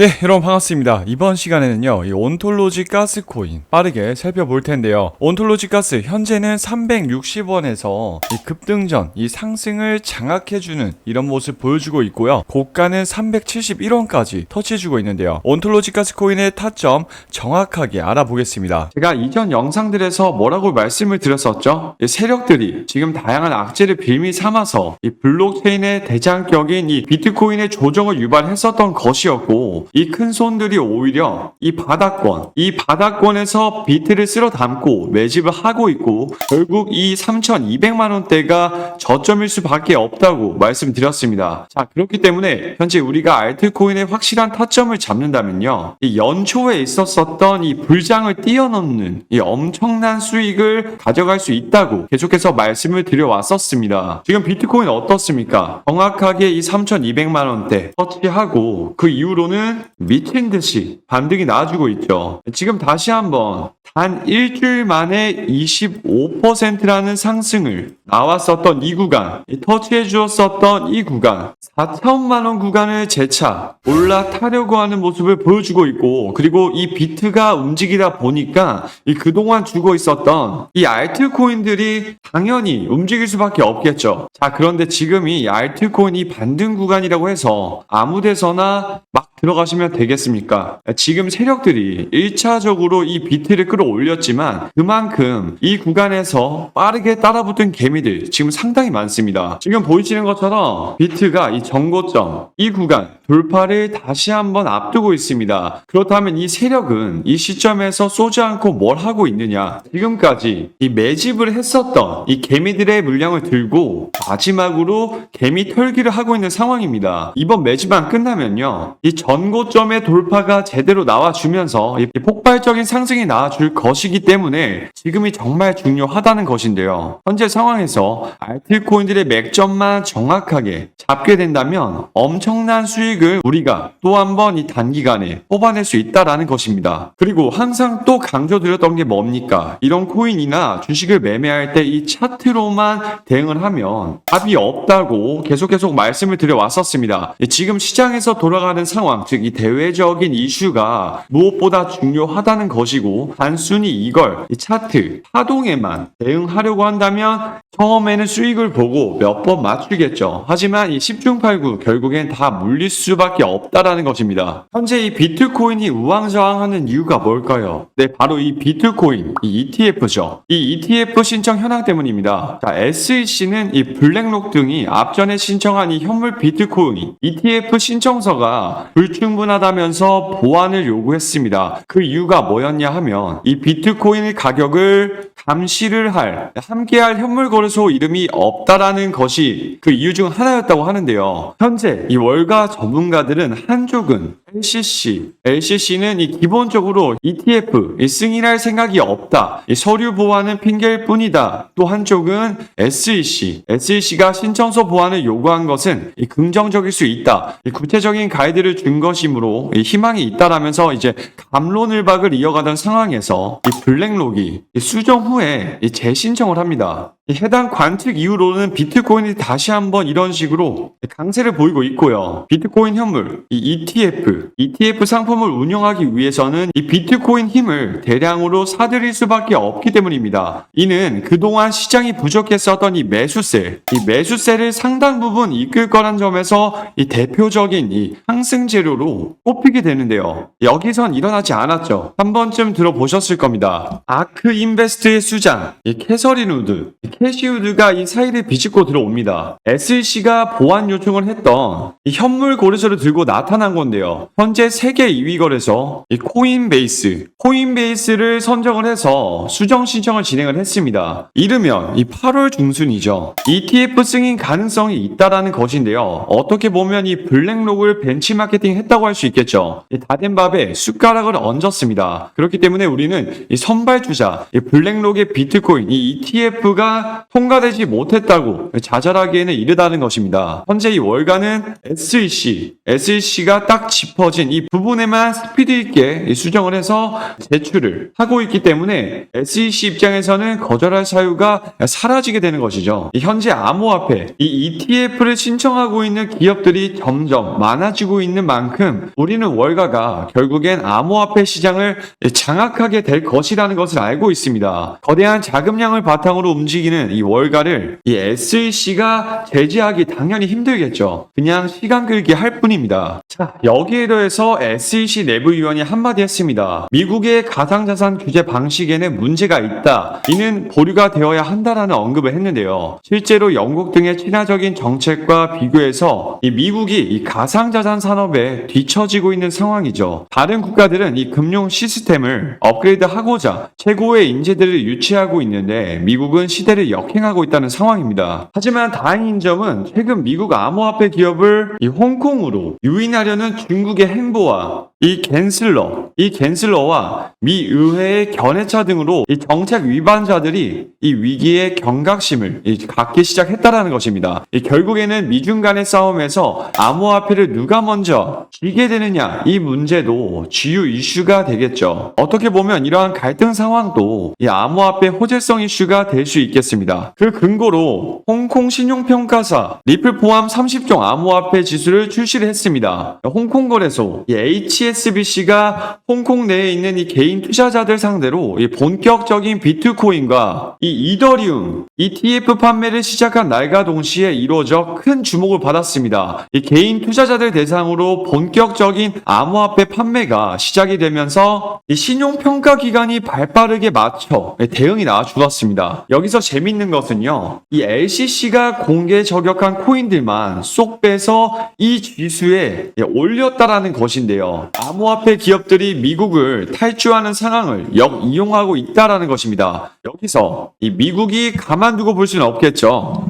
네, 여러분 반갑습니다. 이번 시간에는요, 이 온톨로지 가스 코인 빠르게 살펴볼 텐데요. 온톨로지 가스 현재는 360원에서 이 급등전, 이 상승을 장악해주는 이런 모습 보여주고 있고요. 고가는 371원까지 터치해주고 있는데요. 온톨로지 가스 코인의 타점 정확하게 알아보겠습니다. 제가 이전 영상들에서 뭐라고 말씀을 드렸었죠? 이 세력들이 지금 다양한 악재를 빌미 삼아서 이 블록체인의 대장격인 이 비트코인의 조정을 유발했었던 것이었고 이 큰 손들이 오히려 이 바닥권, 이 바닥권에서 비트를 쓸어 담고 매집을 하고 있고 결국 이 3,200만 원대가 저점일 수밖에 없다고 말씀드렸습니다. 자 그렇기 때문에 현재 우리가 알트코인의 확실한 타점을 잡는다면요, 이 연초에 있었었던 이 불장을 뛰어넘는 이 엄청난 수익을 가져갈 수 있다고 계속해서 말씀을 드려왔었습니다. 지금 비트코인 어떻습니까? 정확하게 이 3,200만 원대 터치하고 그 이후로는 미친 듯이 반등이 나와주고 있죠. 지금 다시 한번 단 일주일 만에 25%라는 상승을 나왔었던 이 구간, 이 터치해 주었었던 이 구간, 4천만 원 구간을 재차 올라타려고 하는 모습을 보여주고 있고, 그리고 이 비트가 움직이다 보니까 이 그동안 주고 있었던 이 알트코인들이 당연히 움직일 수밖에 없겠죠. 자, 그런데 지금 이 알트코인이 반등 구간이라고 해서 아무 데서나 막 들어가 시면 되겠습니까? 지금 세력들이 1차적으로 이 비트를 끌어올렸지만 그만큼 이 구간에서 빠르게 따라붙은 개미들 지금 상당히 많습니다. 지금 보이시는 것처럼 비트가 이 정고점, 이 구간 돌파를 다시 한번 앞두고 있습니다. 그렇다면 이 세력은 이 시점에서 쏘지 않고 뭘 하고 있느냐? 지금까지 이 매집을 했었던 이 개미들의 물량을 들고 마지막으로 개미 털기를 하고 있는 상황입니다. 이번 매집만 끝나면요. 이 전 고점의 돌파가 제대로 나와주면서 이 폭발적인 상승이 나와줄 것이기 때문에 지금이 정말 중요하다는 것인데요. 현재 상황에서 알트코인들의 맥점만 정확하게 잡게 된다면 엄청난 수익을 우리가 또 한 번 이 단기간에 뽑아낼 수 있다라는 것입니다. 그리고 항상 또 강조드렸던 게 뭡니까? 이런 코인이나 주식을 매매할 때 이 차트로만 대응을 하면 답이 없다고 계속 계속 말씀을 드려왔었습니다. 지금 시장에서 돌아가는 상황, 즉이 대외적인 이슈가 무엇보다 중요하다는 것이고 단순히 이걸 이 차트 파동에만 대응하려고 한다면 처음에는 수익을 보고 몇 번 맞추겠죠. 하지만 이 10중 8구 결국엔 다 물릴 수밖에 없다라는 것입니다. 현재 이 비트코인이 우왕좌왕하는 이유가 뭘까요? 네, 바로 이 비트코인, 이 ETF죠. 이 ETF 신청 현황 때문입니다. 자, SEC는 이 블랙록 등이 앞전에 신청한 이 현물 비트코인 ETF 신청서가 불충 분하다면서 보완을 요구했습니다. 그 이유가 뭐였냐 하면 이 비트코인의 가격을 감시를 할 함께할 현물 거래소 이름이 없다라는 것이 그 이유 중 하나였다고 하는데요. 현재 이 월가 전문가들은 한쪽은 LCC, LCC는 이 기본적으로 ETF 이 승인할 생각이 없다. 이 서류 보완은 핑계일 뿐이다. 또 한쪽은 SEC, SEC가 신청서 보완을 요구한 것은 이 긍정적일 수 있다. 이 구체적인 가이드를 준 것이 이 희망이 있다라면서 이제 감론을박을 이어가던 상황에서 이 블랙록이 이 수정 후에 이 재신청을 합니다. 이 해당 관측 이후로는 비트코인이 다시 한번 이런 식으로 강세를 보이고 있고요. 비트코인 현물, 이 ETF, ETF 상품을 운영하기 위해서는 이 비트코인 힘을 대량으로 사들일 수밖에 없기 때문입니다. 이는 그동안 시장이 부족했었던 이 매수세, 이 매수세를 상당 부분 이끌 거란 점에서 이 대표적인 이 상승 재료로 꼽히게 되는데요. 여기선 일어나지 않았죠. 한 번쯤 들어보셨을 겁니다. 아크 인베스트의 수장, 이 캐서린 우드, 이 캐시 우드가 이 사이를 비집고 들어옵니다. SEC가 보안 요청을 했던 이 현물 거래소를 들고 나타난 건데요. 현재 세계 2위 거래소 이 코인베이스, 코인베이스를 선정을 해서 수정 신청을 진행을 했습니다. 이르면 이 8월 중순이죠. ETF 승인 가능성이 있다라는 것인데요. 어떻게 보면 이 블랙록을 벤치마케팅 했다고 할 수 있겠죠. 다 된 밥에 숟가락을 얹었습니다. 그렇기 때문에 우리는 이 선발주자, 이 블랙록의 비트코인, 이 ETF가 통과되지 못했다고 자잘하기에는 이르다는 것입니다. 현재 이 월가는 SEC, SEC가 딱 짚어진 이 부분에만 스피드 있게 이 수정을 해서 제출을 하고 있기 때문에 SEC 입장에서는 거절할 사유가 사라지게 되는 것이죠. 이 현재 암호화폐, 이 ETF를 신청하고 있는 기업들이 점점 많아지고 있는 만큼 만큼 우리는 월가가 결국엔 암호화폐 시장을 장악하게 될 것이라는 것을 알고 있습니다. 거대한 자금량을 바탕으로 움직이는 이 월가를 이 SEC가 제재하기 당연히 힘들겠죠. 그냥 시간 끌기 할 뿐입니다. 자, 여기에 더해서 SEC 내부 위원이 한마디 했습니다. 미국의 가상자산 규제 방식에는 문제가 있다. 이는 보류가 되어야 한다라는 언급을 했는데요. 실제로 영국 등의 친화적인 정책과 비교해서 이 미국이 이 가상자산 산업에 뒤처지고 있는 상황이죠. 다른 국가들은 이 금융 시스템을 업그레이드하고자 최고의 인재들을 유치하고 있는데 미국은 시대를 역행하고 있다는 상황입니다. 하지만 다행인 점은 최근 미국 암호화폐 기업을 이 홍콩으로 유인하려는 중국의 행보와 이 갠슬러, 이 갠슬러와 미 의회의 견해차 등으로 이 정책 위반자들이 이 위기의 경각심을 이 갖기 시작했다라는 것입니다. 이 결국에는 미중 간의 싸움에서 암호화폐를 누가 먼저 쥐게 되느냐 이 문제도 주요 이슈가 되겠죠. 어떻게 보면 이러한 갈등 상황도 이 암호화폐 호재성 이슈가 될 수 있겠습니다. 그 근거로 홍콩 신용평가사 리플 포함 30종 암호화폐 지수를 출시를 했습니다. 홍콩 거래소 이 HSBC가 홍콩 내에 있는 이 개인 투자자들 상대로 이 본격적인 비트코인과 이 이더리움 ETF 판매를 시작한 날과 동시에 이루어져 큰 주목을 받았습니다. 이 개인 투자자들 대상으로 본 격적인 암호화폐 판매가 시작이 되면서 이 신용평가 기관이 발빠르게 맞춰 대응이 나와 주었습니다. 여기서 재밌는 것은요. 이 LCC가 공개 저격한 코인들만 쏙 빼서 이 지수에 올렸다라는 것인데요. 암호화폐 기업들이 미국을 탈주하는 상황을 역이용하고 있다라는 것입니다. 여기서 이 미국이 가만두고 볼 수는 없겠죠.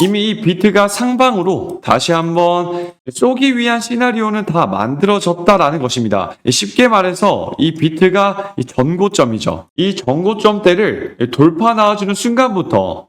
이미 이 비트가 상방으로 다시 한번 쏘기 위한 시나리오는 다 만들어졌다라는 것입니다. 쉽게 말해서 이 비트가 이 전고점이죠. 이 전고점 대를 돌파 나와주는 순간부터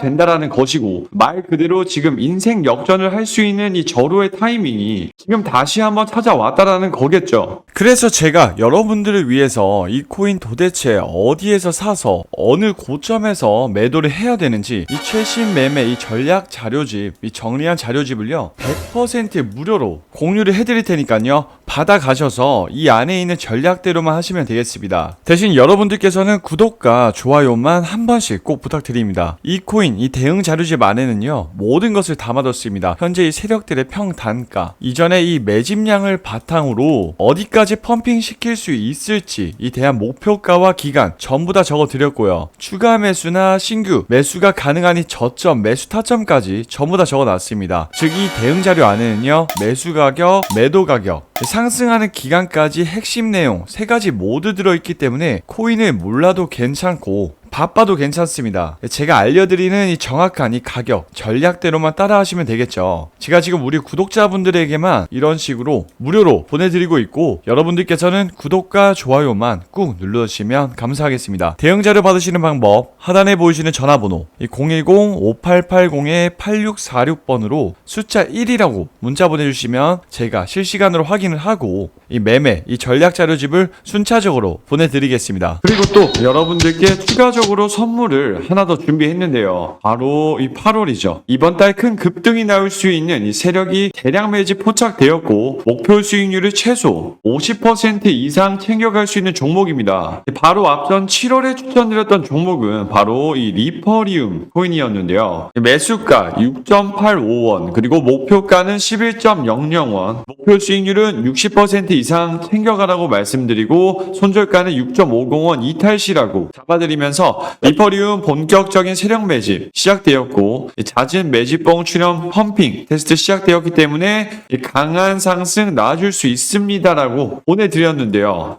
된다라는 것이고 말 그대로 지금 인생 역전을 할 수 있는 이 절호의 타이밍이 지금 다시 한번 찾아왔다라는 거겠죠. 그래서 제가 여러분들을 위해서 이 코인 도대체 어디에서 사서 어느 고점에서 매도를 해야 되는지 이 최신 매매 이 전략 자료집 이 정리한 자료집을요 100% 무료로 공유를 해드릴 테니까요 받아가셔서 이 안에 있는 전략대로만 하시면 되겠습니다. 대신 여러분들께서는 구독과 좋아요만 한 번씩 꼭 부탁드립니다. 이 코인 이 대응 자료집 안에는요 모든 것을 담아뒀습니다. 현재 이 세력들의 평단가 이전에 이 매집량을 바탕으로 어디까지 펌핑 시킬 수 있을지 이 대한 목표가와 기간 전부 다 적어드렸고요. 추가 매수나 신규 매수가 가능한 이 저점 매수 타점까지 전부 다 적어놨습니다. 즉 이 대응 자료 안에는요 매수 가격, 매도 가격 상승하는 기간까지 핵심 내용 세 가지 모두 들어있기 때문에 코인을 몰라도 괜찮고 바빠도 괜찮습니다. 제가 알려드리는 이 정확한 이 가격, 전략대로만 따라하시면 되겠죠. 제가 지금 우리 구독자분들에게만 이런 식으로 무료로 보내드리고 있고 여러분들께서는 구독과 좋아요만 꾹 눌러주시면 감사하겠습니다. 대응 자료 받으시는 방법 하단에 보이시는 전화번호 010-5880-8646번으로 숫자 1이라고 문자 보내주시면 제가 실시간으로 확인을 하고 이 매매, 이 전략 자료집을 순차적으로 보내드리겠습니다. 그리고 또 여러분들께 추가적으로 선물을 하나 더 준비했는데요. 바로 이 8월이죠. 이번 달 큰 급등이 나올 수 있는 이 세력이 대량 매집 포착되었고 목표 수익률을 최소 50% 이상 챙겨갈 수 있는 종목입니다. 바로 앞선 7월에 추천드렸던 종목은 바로 이 리퍼리움 코인이었는데요. 매수가 6.85원 그리고 목표가는 11.00원 목표 수익률은 60% 이상 챙겨가라고 말씀드리고 손절가는 6.50원 이탈시라고 잡아드리면서 리퍼리움 본격적인 세력 매집 시작되었고 이 잦은 매집봉 출현 펌핑 테스트 시작되었기 때문에 이 강한 상승 나와줄 수 있습니다라고 보내드렸는데요.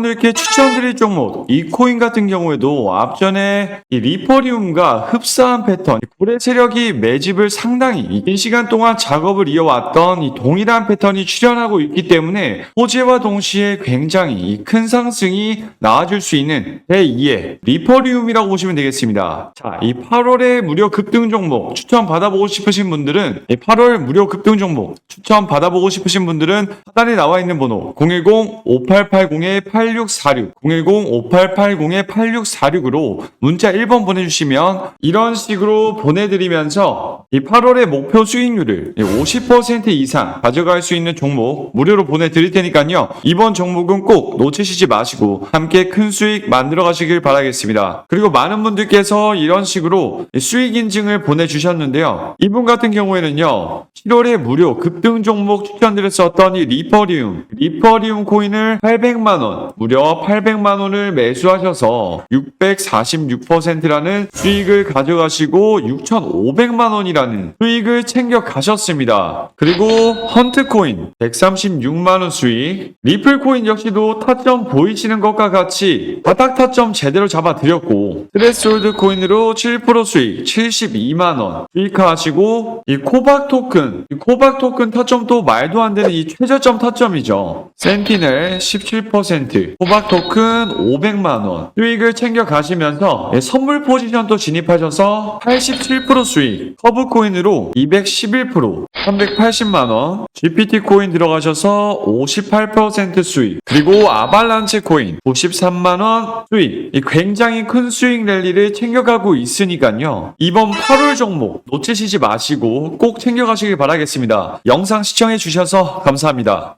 들께 추천드릴 종목 이 코인 같은 경우에도 앞전에 이 리퍼리움과 흡사한 패턴 고래 세력이 매집을 상당히 긴 시간 동안 작업을 이어왔던 이 동일한 패턴이 출현하고 있기 때문에 호재와 동시에 굉장히 큰 상승이 나와줄 수 있는 제2의 리퍼리움이라고 보시면 되겠습니다. 자, 이 8월의 무료 급등 종목 추천 받아보고 싶으신 분들은 이 8월 무료 급등 종목 추천 받아보고 싶으신 분들은 하단에 나와 있는 번호 010-5880-8646 010-5880-8646으로 문자 1번 보내주시면 이런 식으로 보내드리면서 이 8월의 목표 수익률을 50% 이상 가져갈 수 있는 종목 무료로 보내드릴 테니까요. 이번 종목은 꼭 놓치시지 마시고 함께 큰 수익 만들어 가시길 바라겠습니다. 그리고 많은 분들께서 이런 식으로 수익 인증을 보내주셨는데요. 이분 같은 경우에는요. 7월에 무료 급등 종목 추천드렸었던 이 리퍼리움 리퍼리움 코인을 800만원 무려 800만 원을 매수하셔서 646%라는 수익을 가져가시고 6,500만 원이라는 수익을 챙겨 가셨습니다. 그리고 헌트코인 136만 원 수익 리플코인 역시도 타점 보이시는 것과 같이 바닥 타점 제대로 잡아드렸고 트레스홀드 코인으로 7% 수익 72만 원 수익하시고 이 코박 토큰 이 코박 토큰 타점도 말도 안 되는 이 최저점 타점이죠. 센티넬 17% 호박 토큰 500만원. 수익을 챙겨 가시면서 예, 선물 포지션도 진입하셔서 87% 수익. 커브 코인으로 211% 380만원. GPT 코인 들어가셔서 58% 수익. 그리고 아발란체 코인 93만원 수익. 이 굉장히 큰 수익 랠리를 챙겨가고 있으니까요. 이번 8월 종목 놓치시지 마시고 꼭 챙겨가시길 바라겠습니다. 영상 시청해 주셔서 감사합니다